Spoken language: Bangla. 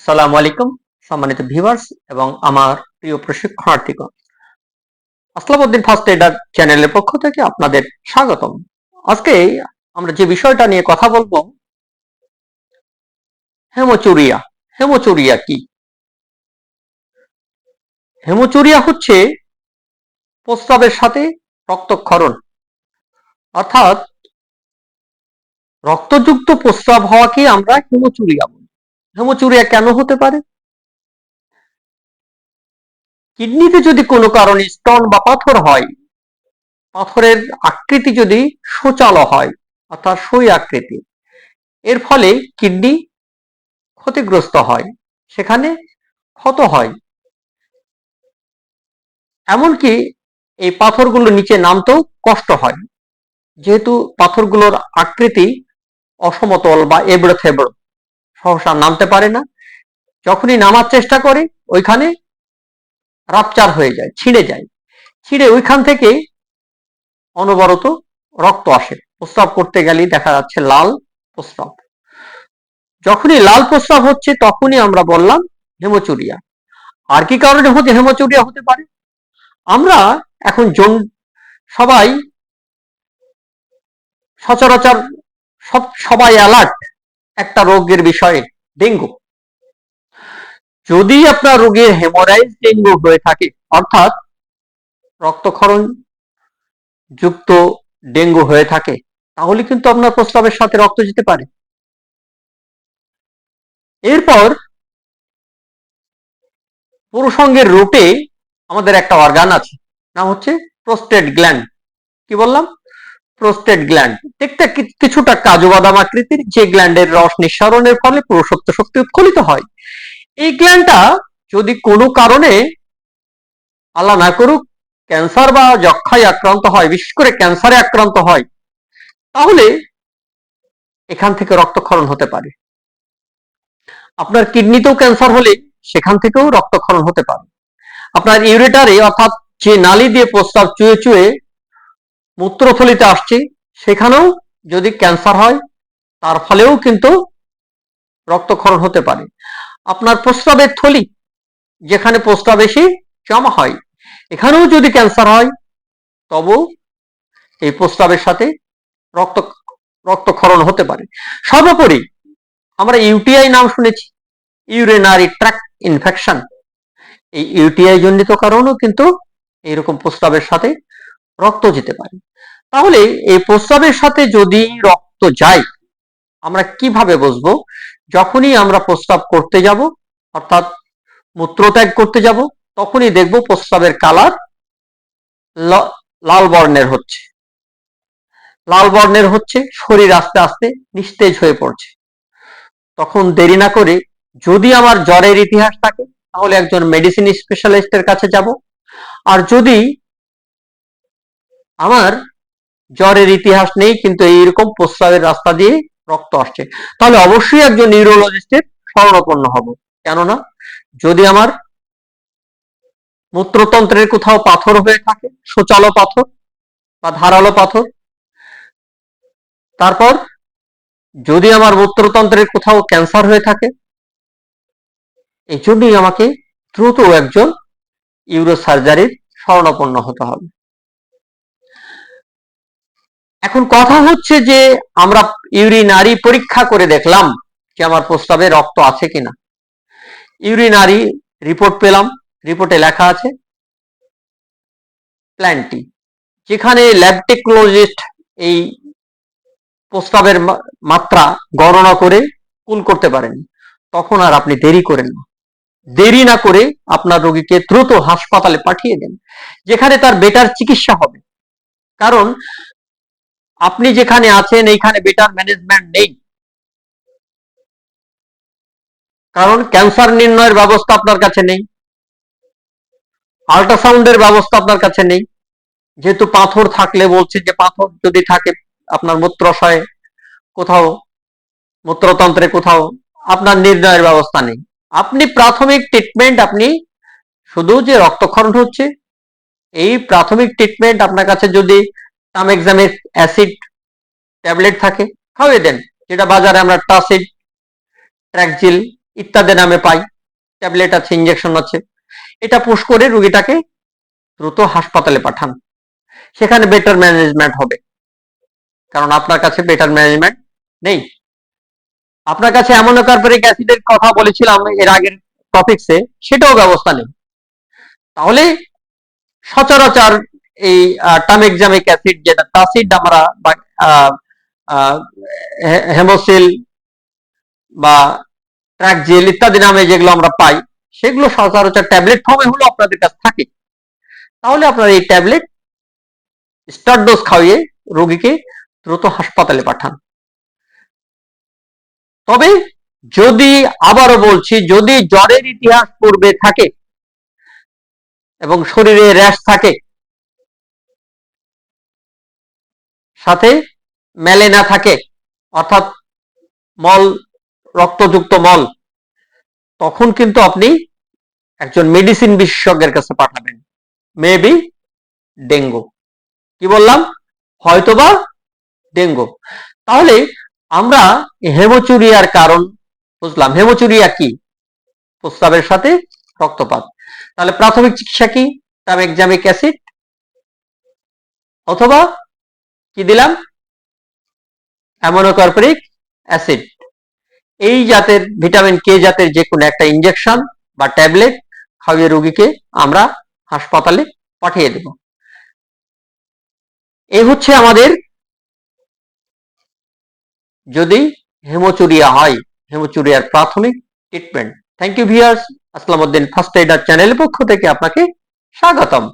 আসসালামু আলাইকুম, সম্মানিত ভিউয়ার্স এবং আমার প্রিয় প্রশিক্ষণার্থীগণ। আসলামউদ্দিন ফার্স্ট এডার চ্যানেলের পক্ষ থেকে আপনাদের স্বাগতম। আজকে আমরা যে বিষয়টা নিয়ে কথা বলব, হেমোচুরিয়া। হেমোচুরিয়া কি? হেমোচুরিয়া হচ্ছে প্রস্রাবের সাথে রক্তক্ষরণ। অর্থাৎ রক্তযুক্ত প্রস্রাব হওয়াকে আমরা হেমোচুরিয়া বলি। হেমোচুরিয়া কেন হতে পারে? কিডনিতে যদি কোনো কারণে স্টোন বা পাথর হয়, পাথরের আকৃতি যদি সোচালো হয়, অর্থাৎ সই আকৃতি, এর ফলে কিডনি ক্ষতিগ্রস্ত হয়, সেখানে ক্ষত হয়। এমনকি এই পাথরগুলো নিচে নামতেও কষ্ট হয়। যেহেতু পাথরগুলোর আকৃতি অসমতল বা এবড়ো থেবড়ো সহসা নামতে পারে না। যখনই নামার চেষ্টা করে, ওইখানে রাপচার হয়ে যায়, ছিঁড়ে যায়। ছিঁড়ে ওইখান থেকে অনবরত রক্ত আসে। প্রস্রাব করতে গেলেই দেখা যাচ্ছে লাল প্রস্রাব। যখনই লাল প্রস্রাব হচ্ছে, তখনই আমরা বললাম হেমোচুরিয়া। আর কি কারণে হতে হেমোচুরিয়া হতে পারে? আমরা এখন জন সবাই সচরাচর সব সবাই অ্যালার্ট একটা রোগের বিষয়ে, ডেঙ্গু। যদি আপনার রোগীর হেমোরাইজ ডেঙ্গু হয়ে থাকে, অর্থাৎ রক্তক্ষরণ যুক্ত ডেঙ্গু হয়ে থাকে, তাহলে কিন্তু আপনার প্রস্রাবের সাথে রক্ত যেতে পারে। এরপর পুরুষঙ্গের রূপে আমাদের একটা অর্গান আছে, নাম হচ্ছে প্রোস্টেট গ্ল্যান্ড কি বললাম? প্রোস্টেট গ্ল্যান্ড দেখতে কিছুটা কাজু বাদাম আকৃতির যে গ্ল্যান্ডের রস নিঃসরণের ফলে পুরুষত্ব শক্তি উৎকলিত হয়। এই গ্ল্যান্ডটা যদি কোনো কারণে আল্লাহ না করুক ক্যান্সার বা যক্ষায় আক্রান্ত হয়, বিশেষ করে ক্যান্সারে আক্রান্ত হয়, তাহলে এখান থেকে রক্তক্ষরণ হতে পারে। আপনার কিডনিতেও ক্যান্সার হলে সেখান থেকেও রক্তক্ষরণ হতে পারে। আপনার ইউরেটারে অর্থাৎ যে নালি দিয়ে প্রস্তাব চুয়ে চুয়ে মূত্রথলিতে আসছে, সেখানেও যদি ক্যান্সার হয়, তার ফলেও কিন্তু রক্তক্ষরণ হতে পারে। আপনার প্রস্রাবের থলি, যেখানে প্রস্রাব বেশি জমা হয়, এখানেও যদি ক্যান্সার হয়, তবু এই প্রস্রাবের সাথে রক্ত, রক্তক্ষরণ হতে পারে। সর্বোপরি আমরা ইউটিআই নাম শুনেছি, ইউরিনারি ট্র্যাক ইনফেকশন। এই ইউটিআই জনিত কারণেও কিন্তু এইরকম প্রস্রাবের সাথে রক্ত যেতে পারে। তাহলে এই প্রস্রাবের সাথে যদি রক্ত যায়, আমরা কীভাবে বুঝব যখনই আমরা প্রস্রাব করতে যাব, অর্থাৎ মূত্রত্যাগ করতে যাব, তখনই দেখব প্রস্রাবের কালার লাল বর্ণের হচ্ছে। লাল বর্ণের হচ্ছে, শরীর আস্তে আস্তে নিস্তেজ হয়ে পড়ছে। তখন দেরি না করে যদি আমার জ্বরের ইতিহাস থাকে, তাহলে একজন মেডিসিন স্পেশালিস্টের কাছে যাব। আর যদি আমার জ্বরের ইতিহাস নেই, কিন্তু এইরকম প্রস্রাবের রাস্তা দিয়ে রক্ত আসছে। তাহলে অবশ্যই একজন নিউরোলজিস্টের স্মরণাপন্ন হব। কেননা, যদি আমার মূত্রতন্ত্রের কোথাও পাথর হয়ে থাকে সোচালো পাথর বা ধারালো পাথর, তারপর যদি আমার মূত্রতন্ত্রের কোথাও ক্যান্সার হয়ে থাকে এই জন্যই আমাকে দ্রুত একজন ইউরো সার্জারির স্মরণাপন্ন হতে হবে। এখন কথা হচ্ছে যে আমরা ইউরিনারি পরীক্ষা করে দেখলাম যে আমার প্রস্তাবে রক্ত আছে কিনা। ইউরিনারি রিপোর্ট পেলাম রিপোর্টে লেখা আছে প্ল্যান্টি যেখানে ল্যাব টেকনোলজিস্ট এই প্রস্তাবের মাত্রা গণনা করে কুল করতে পারেন। তখন আর আপনি দেরি করেন না। দেরি না করে আপনার রোগীকে দ্রুত হাসপাতালে পাঠিয়ে দেন, যেখানে তার বেটার চিকিৎসা হবে। কারণ আপনি যেখানে আছেন, এইখানে বেটার ম্যানেজমেন্ট নেই। কারণ ক্যান্সার নির্ণয়ের ব্যবস্থা আপনার কাছে নেই। আল্ট্রাসাউন্ডের ব্যবস্থা আপনার কাছে নেই। যেহেতু পাথর থাকলে বলছে যে পাথর যদি থাকে আপনার মূত্রাশয়ে কোথাও, মূত্রতন্ত্রে কোথাও, আপনার নির্ণয়ের ব্যবস্থা নেই। আপনি প্রাথমিক ট্রিটমেন্ট আপনি শুধু যে রক্তক্ষরণ হচ্ছে এই প্রাথমিক ট্রিটমেন্ট আপনার কাছে যদি টামেক্সামের অ্যাসিড ট্যাবলেট থাকে খাওয়িয়ে দেন। যেটা বাজারে আমরা টাসিড ট্র্যাকজিল ইত্যাদি নামে পাই। ট্যাবলেট আছে ইঞ্জেকশন আছে। এটা পুশ করে রুগীটাকে দ্রুত হাসপাতালে পাঠান। সেখানে বেটার ম্যানেজমেন্ট হবে। কারণ আপনার কাছে বেটার ম্যানেজমেন্ট নেই। আপনার কাছে অ্যামোনোকার্বরিক অ্যাসিডের কথা বলেছিলাম এর আগের টপিক্সে সেটাও ব্যবস্থা নেই। তাহলে সচরাচর এই টামেকজামিক অ্যাসিড যেটা টাসিড আমরা হেমোসিল বা ট্র্যাকজেল ইত্যাদি নামে যেগুলো আমরা পাই, সেগুলো সচরাচর ট্যাবলেট ফর্মে হলো আপনাদের কাছে থাকে। তাহলে আপনারা এই ট্যাবলেট স্টার ডোজ খাইয়ে রোগীকে দ্রুত হাসপাতালে পাঠান। তবে যদি আবারও বলছি, যদি জ্বরের ইতিহাস পূর্বে থাকে এবং শরীরে র্যাশ থাকে। সাথে মেলে না থাকে, অর্থাৎ মল, রক্তযুক্ত মল। তখন কিন্তু আপনি একজন মেডিসিন বিশেষজ্ঞের কাছে পাঠাবেন। মেবি ডেঙ্গু কি বললাম? হয়তোবা ডেঙ্গু তাহলে আমরা হেমোচুরিয়ার কারণ বুঝলাম। হেমোচুরিয়া কি? প্রস্তাবের সাথে রক্তপাত। তাহলে প্রাথমিক চিকিৎসা কি? টামেকজামিক অ্যাসিড অথবা কি দিলাম? অ্যামোনোকার্পরিক অ্যাসিড। এই জাতের ভিটামিন কে জাতের যে কোনো একটা ইনজেকশন বা ট্যাবলেট খাইয়ে রোগীকে আমরা হাসপাতালে পাঠিয়ে দেব। এই হচ্ছে আমাদের যদি হেমোচুরিয়া হয়, হেমোচুরিয়ার প্রাথমিক ট্রিটমেন্ট থ্যাংক ইউ ভিউয়ার্স আসসালামুদ্দিন ফার্স্ট এইডার চ্যানেলের পক্ষ থেকে আপনাকে স্বাগতম।